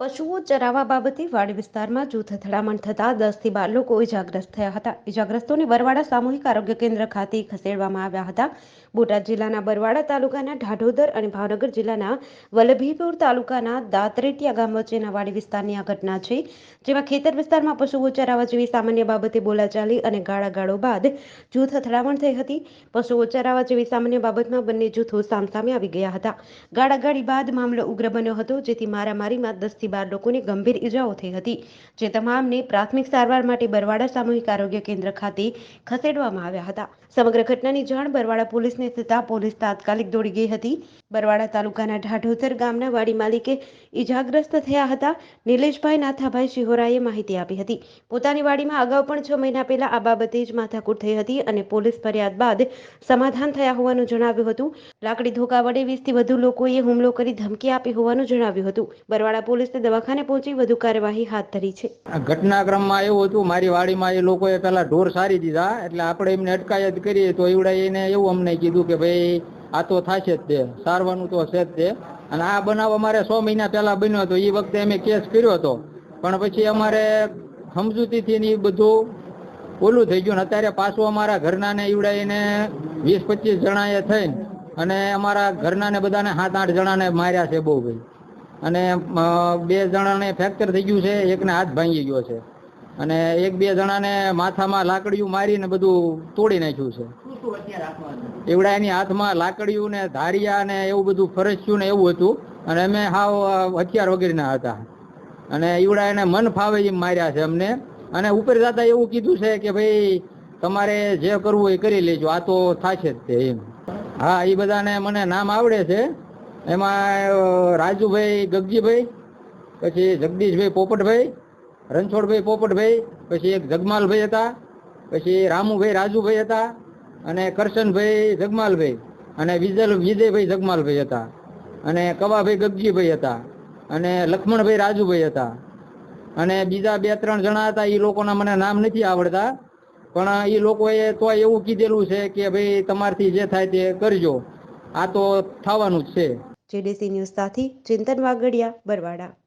પશુઓ ચરાવવા બાબતે વાડી વિસ્તારમાં જૂથ અથડામણ થતાં દસથી બાર લોકો ઇજાગ્રસ્ત થયા હતા. ઇજાગ્રસ્તોને બરવાડા સામૂહિક આરોગ્ય કેન્દ્ર ખાતે ખસેડવામાં આવ્યા હતા. બોટાદ જિલ્લાના બરવાડા તાલુકાના ઢાઢોદર અને ભાવનગર જિલ્લાના વલભીપુર તાલુકાના દાતરેટિયા ગામ વચ્ચેના વાડી વિસ્તારની આ ઘટના છે, જેમાં ખેતર વિસ્તારમાં પશુઓ ચરાવવા જેવી સામાન્ય બાબતે બોલાચાલી અને ગાળાગાળો બાદ જૂથ અથડામણ થઈ હતી. પશુઓ ચરાવવા જેવી સામાન્ય બાબતમાં બંને જૂથો સામસામે આવી ગયા હતા. ગાળાગાળી બાદ મામલો ઉગ્ર બન્યો હતો, જેથી મારામારીમાં દસથી બાર લોકોને ગંભીર ઈજાઓ થઈ હતી, જે તમામને પ્રાથમિક સારવાર માટે બરવાડા સામૂહિક આરોગ્ય કેન્દ્ર ખાતે ખસેડવામાં આવ્યા હતા. સમગ્ર ઘટનાની જાણ બરવાડા પોલીસને થતાં પોલીસ તાત્કાલિક દોડી ગઈ હતી. બરવાડા તાલુકાના ઢાઢોતર ગામના વાડી માલિકે ઈજાગ્રસ્ત થયા હતા. નિલેશભાઈ નાથાભાઈ શિહોરાએ માહિતી આપી હતી. પોતાની વાડીમાં અગાઉ પણ છ મહિના પહેલા આ બાબતે જ માથાકૂટ થઈ હતી અને પોલીસ ફરિયાદ બાદ સમાધાન થયા હોવાનું જણાવ્યું હતું. લાકડી ધોકા વડે વીસથી વધુ લોકોએ હુમલો કરી ધમકી આપી હોવાનું જણાવ્યું હતું. બરવાડા પોલીસે દવાખાને પહોંચી વધુ કાર્યવાહી હાથ ધરી છે. ઘટનાક્રમમાં એવું હતું, મારી વાડીમાં એ લોકોએ પહેલા ઢોર સારી દીધા, એટલે આપણે એમને અટકાયત કરી તો એવડાઈને એવું અમને કીધું કે ભાઈ, આ તો થશે જ તે, સારવાનું તો છે જ તે. અને આ બનાવ અમારે સો મહિના પહેલા બન્યો હતો એ વખતે અમે કેસ કર્યો હતો. પણ પછી અમારે સમજૂતીથી ને એ બધું ઓલું થઈ ગયું અત્યારે પાછું અમારા ઘરના ને ઈવડે એને વીસ પચીસ જણાએ થઈને અને અમારા ઘરના ને બધાને સાત આઠ જણાને માર્યા છે બહુ ભાઈ. અને બે જણાને ફ્રેક્ચર થઈ ગયું છે, એકને હાથ ભાંગી ગયો છે. અને એક બે જણાને માથામાં લાકડીયું મારીને બધું તોડી નાખ્યું છે. એવડા એની હાથમાં લાકડીયું ને ધારિયા ને એવું બધું ફરસ્યું ને એવું હતું. અને અમે હાવ હથિયાર વગેરેના હતા. અને એવડા એને મન ફાવે એમ માર્યા છે અમને. અને ઉપર જતા એવું કીધું છે કે ભાઈ, તમારે જે કરવું એ કરી લેજો. આ તો થશે જ તે એમ. હા એ બધાને મને નામ આવડે છે. એમાં રાજુભાઈ ગગજીભાઈ, પછી જગદીશભાઈ પોપટભાઈ રણછોડભાઈ પોપટભાઈ, પછી એક જગમાલભાઈ હતા, પછી રામુભાઈ રાજુભાઈ હતા, અને કરશનભાઈ જગમાલભાઈ, અને વિજલ, વિજયભાઈ જગમાલભાઈ હતા, અને કવાભાઈ ગગજીભાઈ હતા, અને લક્ષ્મણભાઈ રાજુભાઈ હતા. અને બીજા બે, ત્રણ જણા હતા એ લોકોના મને નામ નથી આવડતા, પણ એ લોકોએ તો એવું કીધેલું છે કે ભાઈ તમારથી જે થાય તે કરજો. આ તો થવાનું જ છે. જેડીસી ન્યૂઝ સાથે ચિંતન વાગડિયા બરવાડા.